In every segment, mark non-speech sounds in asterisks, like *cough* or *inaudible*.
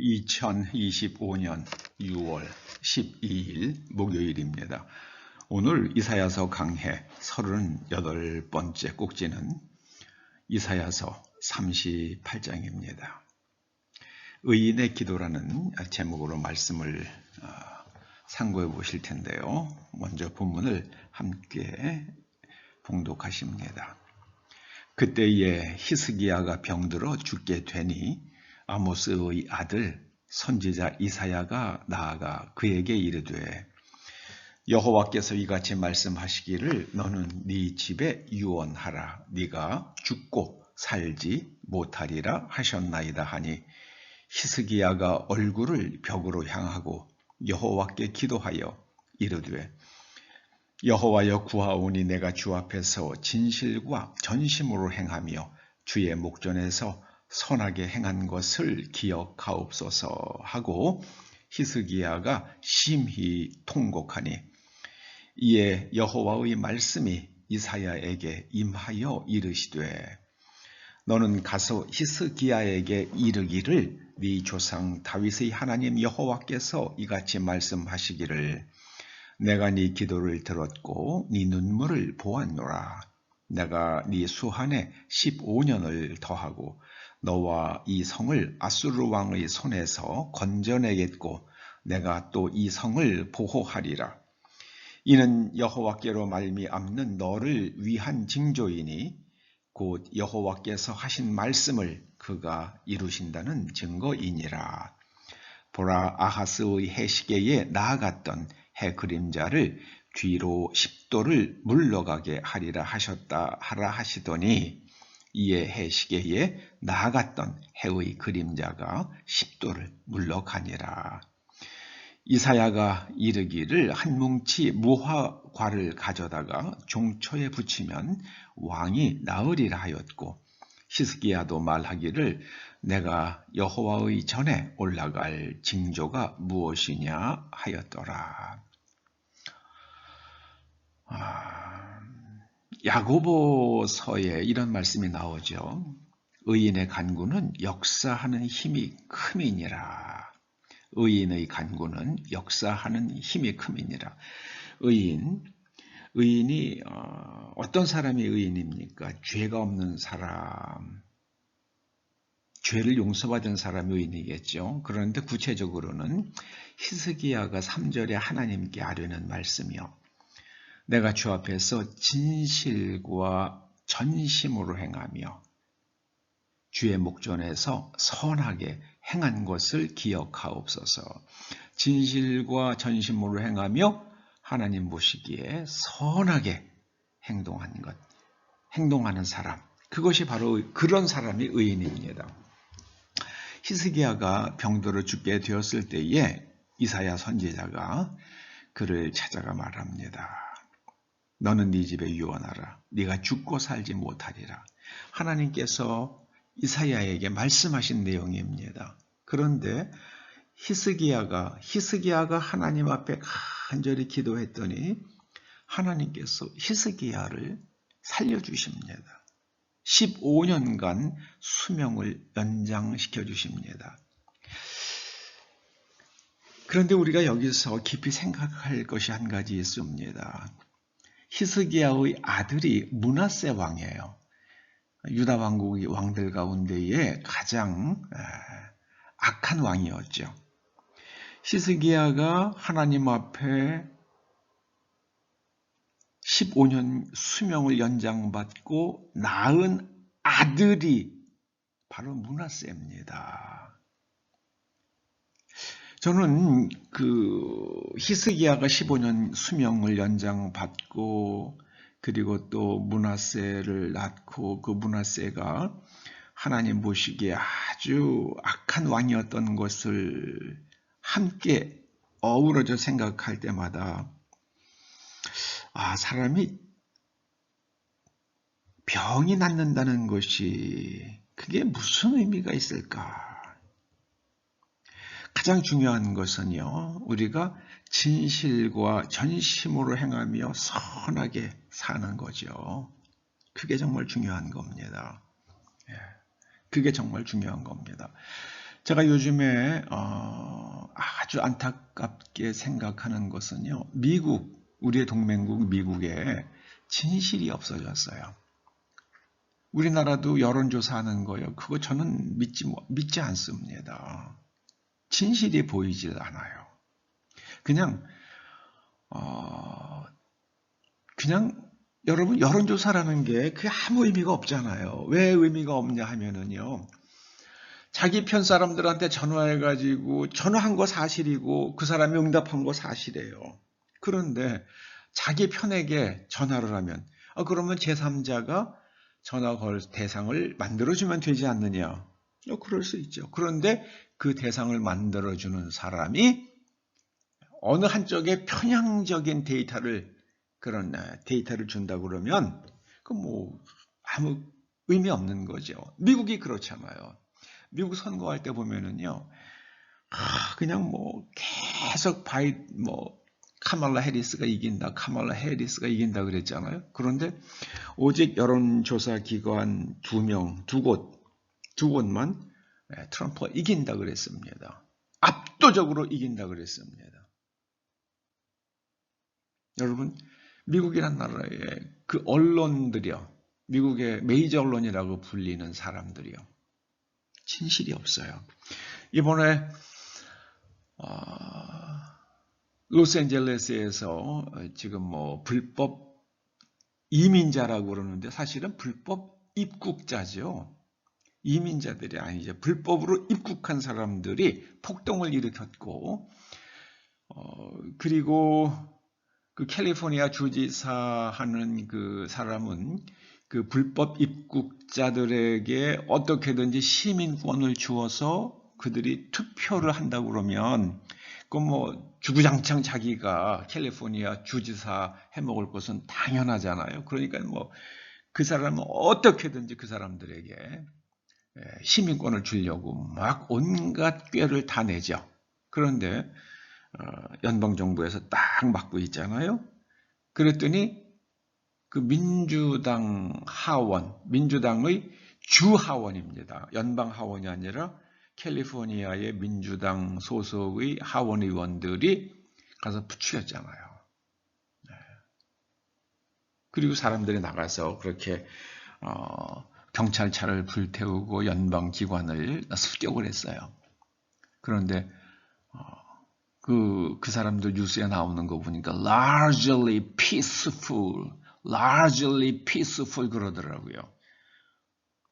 2025년 6월 12일 목요일입니다. 오늘 이사야서 강해 38번째 꼭지는 이사야서 38장입니다. 의인의 기도라는 제목으로 말씀을 어, 상고해 보실 텐데요. 먼저 본문을 함께 봉독하십니다. 그때에 히스기야가 병들어 죽게 되니 아모스의 아들 선지자 이사야가 나아가 그에게 이르되 여호와께서 이같이 말씀하시기를 너는 네 집에 유언하라. 네가 죽고 살지 못하리라 하셨나이다 하니 히스기야가 얼굴을 벽으로 향하고 여호와께 기도하여 이르되 여호와여 구하오니 내가 주 앞에서 진실과 전심으로 행하며 주의 목전에서 선하게 행한 것을 기억하옵소서 하고 히스기야가 심히 통곡하니 이에 여호와의 말씀이 이사야에게 임하여 이르시되 너는 가서 히스기야에게 이르기를 네 조상 다윗의 하나님 여호와께서 이같이 말씀하시기를 내가 네 기도를 들었고 네 눈물을 보았노라. 내가 네 수한에 15년을 더하고 너와 이 성을 아수르 왕의 손에서 건져내겠고 내가 또 이 성을 보호하리라. 이는 여호와께로 말미암는 너를 위한 징조이니 곧 여호와께서 하신 말씀을 그가 이루신다는 증거이니라. 보라 아하스의 해시계에 나아갔던 해 그림자를 뒤로 10도를 물러가게 하리라 하셨다 하라 하시더니 이에 해시계에 나아갔던 해의 그림자가 10도를 물러가니라. 이사야가 이르기를 한 뭉치 무화과를 가져다가 종초에 붙이면 왕이 나으리라 하였고 히스기야도 말하기를 내가 여호와의 전에 올라갈 징조가 무엇이냐 하였더라. 아, 야고보서에 이런 말씀이 나오죠. 의인의 간구는 역사하는 힘이 큼이니라. 의인의 간구는 역사하는 힘이 큼이니라. 의인, 의인이 어, 어떤 사람이 의인입니까? 죄가 없는 사람, 죄를 용서받은 사람이 의인이겠죠. 그런데 구체적으로는 히스기야가 3절에 하나님께 아뢰는 말씀이요. 내가 주 앞에서 진실과 전심으로 행하며 주의 목전에서 선하게 행한 것을 기억하옵소서. 진실과 전심으로 행하며 하나님 보시기에 선하게 행동한 것, 행동하는 사람. 그것이 바로 그런 사람이 의인입니다. 히스기야가 병들어 죽게 되었을 때에 이사야 선지자가 그를 찾아가 말합니다. 너는 네 집에 유언하라. 네가 죽고 살지 못하리라. 하나님께서 이사야에게 말씀하신 내용입니다. 그런데 히스기야가 히스기야가 하나님 앞에 간절히 기도했더니 하나님께서 히스기야를 살려주십니다. 15년간 수명을 연장시켜 주십니다. 그런데 우리가 여기서 깊이 생각할 것이 한 가지 있습니다. 히스기야의 아들이 문하세 왕이에요. 유다 왕국의 왕들 가운데에 가장 악한 왕이었죠. 히스기야가 하나님 앞에 15년 수명을 연장받고 낳은 아들이 바로 문하세입니다. 저는 그 히스기야가 15년 수명을 연장받고 그리고 또 문하세를 낳고 그 문하세가 하나님 보시기에 아주 악한 왕이었던 것을 함께 어우러져 생각할 때마다 아 사람이 병이 낫는다는 것이 그게 무슨 의미가 있을까? 가장 중요한 것은요, 우리가 진실과 전심으로 행하며 선하게 사는 거죠. 그게 정말 중요한 겁니다. 예, 그게 정말 중요한 겁니다. 제가 요즘에 어, 아주 안타깝게 생각하는 것은요. 미국, 우리의 동맹국 미국에 진실이 없어졌어요. 우리나라도 여론조사하는 거요. 그거 저는 믿지, 믿지 않습니다. 진실이 보이질 않아요. 그냥, 어, 그냥 여러분 여론조사라는 게 그게 아무 의미가 없잖아요. 왜 의미가 없냐 하면은요. 자기 편 사람들한테 전화해가지고 전화한 거 사실이고 그 사람이 응답한 거 사실이에요. 그런데 자기 편에게 전화를 하면 아, 그러면 제3자가 전화 걸 대상을 만들어주면 되지 않느냐? 어, 그럴 수 있죠. 그런데 그 대상을 만들어주는 사람이 어느 한쪽에 편향적인 데이터를 그런 데이터를 준다 그러면 그 뭐 아무 의미 없는 거죠. 미국이 그렇잖아요. 미국 선거할 때 보면은요, 아, 그냥 뭐 계속 바이 뭐 카말라 해리스가 이긴다, 카말라 해리스가 이긴다 그랬잖아요. 그런데 오직 여론조사 기관 두 명, 두 곳, 두 곳만 예, 트럼프가 이긴다 그랬습니다. 압도적으로 이긴다 그랬습니다. 여러분, 미국이란 나라의 그 언론들이요, 미국의 메이저 언론이라고 불리는 사람들이요, 진실이 없어요. 이번에 어, 로스앤젤레스에서 지금 뭐 불법 이민자라고 그러는데 사실은 불법 입국자죠. 이민자들이 아니죠. 불법으로 입국한 사람들이 폭동을 일으켰고, 어, 그리고 그 캘리포니아 주지사 하는 그 사람은 그 불법 입국자들에게 어떻게든지 시민권을 주어서 그들이 투표를 한다고 그러면 그뭐 주구장창 자기가 캘리포니아 주지사 해먹을 것은 당연하잖아요. 그러니까 뭐 그 사람은 어떻게든지 그 사람들에게 예, 시민권을 주려고 막 온갖 꾀를 다 내죠. 그런데 어, 연방 정부에서 딱 막고 있잖아요. 그랬더니 그 민주당 하원, 민주당의 주 하원입니다. 연방 하원이 아니라 캘리포니아의 민주당 소속의 하원 의원들이 가서 부추겼잖아요. 네. 그리고 사람들이 나가서 그렇게 어, 경찰차를 불태우고 연방 기관을 습격을 했어요. 그런데 어, 그, 그 사람들 뉴스에 나오는 거 보니까 largely peaceful, largely peaceful 그러더라고요.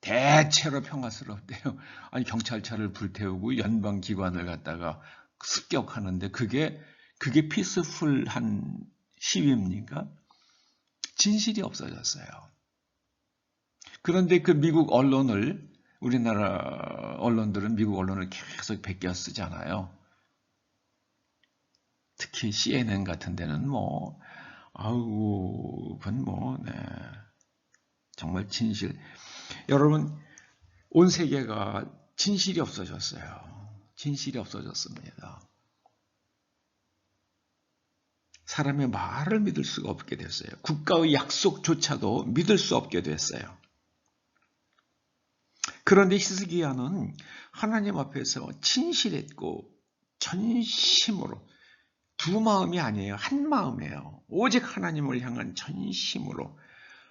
대체로 평화스럽대요. *laughs* 아니 경찰차를 불태우고 연방 기관을 갖다가 습격하는데 그게 그게 피스풀한 시위입니까? 진실이 없어졌어요. 그런데 그 미국 언론을 우리나라 언론들은 미국 언론을 계속 베껴 쓰잖아요. 특히 CNN 같은 데는 뭐 아우 그건 뭐 네. 정말 진실 여러분, 온 세계가 진실이 없어졌어요. 진실이 없어졌습니다. 사람의 말을 믿을 수가 없게 됐어요. 국가의 약속조차도 믿을 수 없게 됐어요. 그런데 히스기야는 하나님 앞에서 진실했고 전심으로 두 마음이 아니에요. 한 마음이에요. 오직 하나님을 향한 전심으로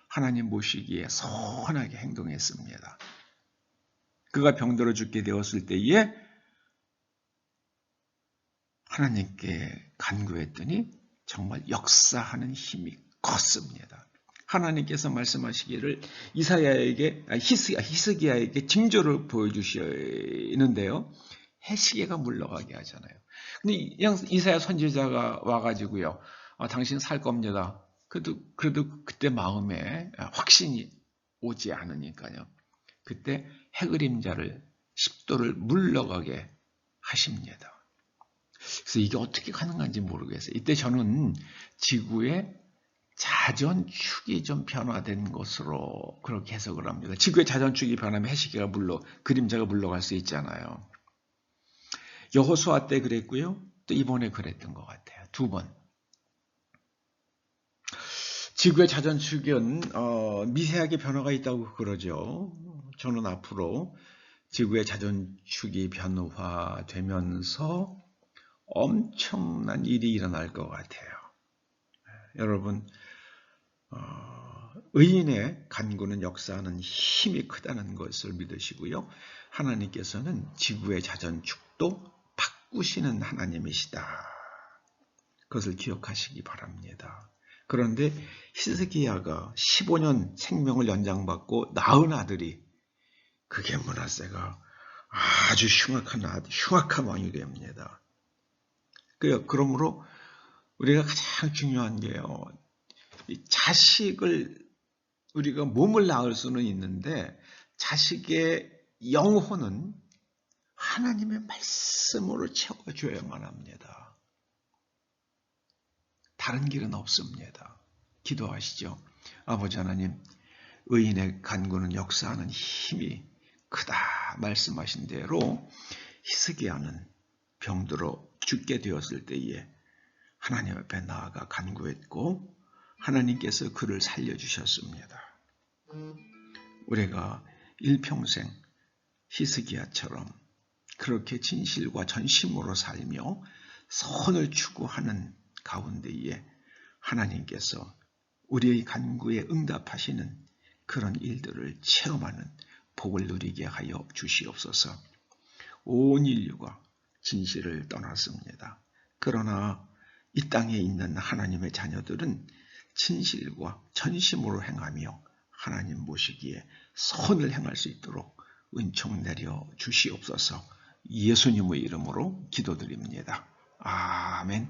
하나님 모시기에 선하게 행동했습니다. 그가 병들어 죽게 되었을 때에 하나님께 간구했더니 정말 역사하는 힘이 컸습니다. 하나님께서 말씀하시기를 이사야에게 아, 히스기야에게 징조를 보여주시는데요. 해시계가 물러가게 하잖아요. 근데 이사야 선지자가 와가지고요. 아, 당신 살 겁니다. 그래도, 그래도 그때 마음에 확신이 오지 않으니까요. 그때 해그림자를 10도를 물러가게 하십니다. 그래서 이게 어떻게 가능한지 모르겠어요. 이때 저는 지구의 자전축이 좀 변화된 것으로 그렇게 해석을 합니다. 지구의 자전축이 변하면 해시계가 물러, 그림자가 물러갈 수 있잖아요. 여호수아 때 그랬고요. 또 이번에 그랬던 것 같아요. 두 번. 지구의 자전축은 어, 미세하게 변화가 있다고 그러죠. 저는 앞으로 지구의 자전축이 변화되면서 엄청난 일이 일어날 것 같아요. 여러분, 어, 의인의 간구는 역사하는 힘이 크다는 것을 믿으시고요. 하나님께서는 지구의 자전축도 바꾸시는 하나님이시다. 그것을 기억하시기 바랍니다. 그런데 히스기야가 15년 생명을 연장받고 낳은 아들이 그게 문하세가 아주 흉악한 아들, 흉악한 왕이 됩니다. 그러므로 우리가 가장 중요한 게요. 자식을 우리가 몸을 낳을 수는 있는데 자식의 영혼은 하나님의 말씀으로 채워줘야만 합니다. 다른 길은 없습니다. 기도하시죠. 아버지 하나님, 의인의 간구는 역사하는 힘이 크다 말씀하신 대로 히스기야는 병들어 죽게 되었을 때에 하나님 앞에 나아가 간구했고 하나님께서 그를 살려주셨습니다. 우리가 일평생 히스기야처럼 그렇게 진실과 전심으로 살며 선을 추구하는 가운데에 하나님께서 우리의 간구에 응답하시는 그런 일들을 체험하는 복을 누리게 하여 주시옵소서. 온 인류가 진실을 떠났습니다. 그러나 이 땅에 있는 하나님의 자녀들은 진실과 전심으로 행하며 하나님 모시기에 선을 행할 수 있도록 은총 내려 주시옵소서 예수님의 이름으로 기도드립니다. 아멘.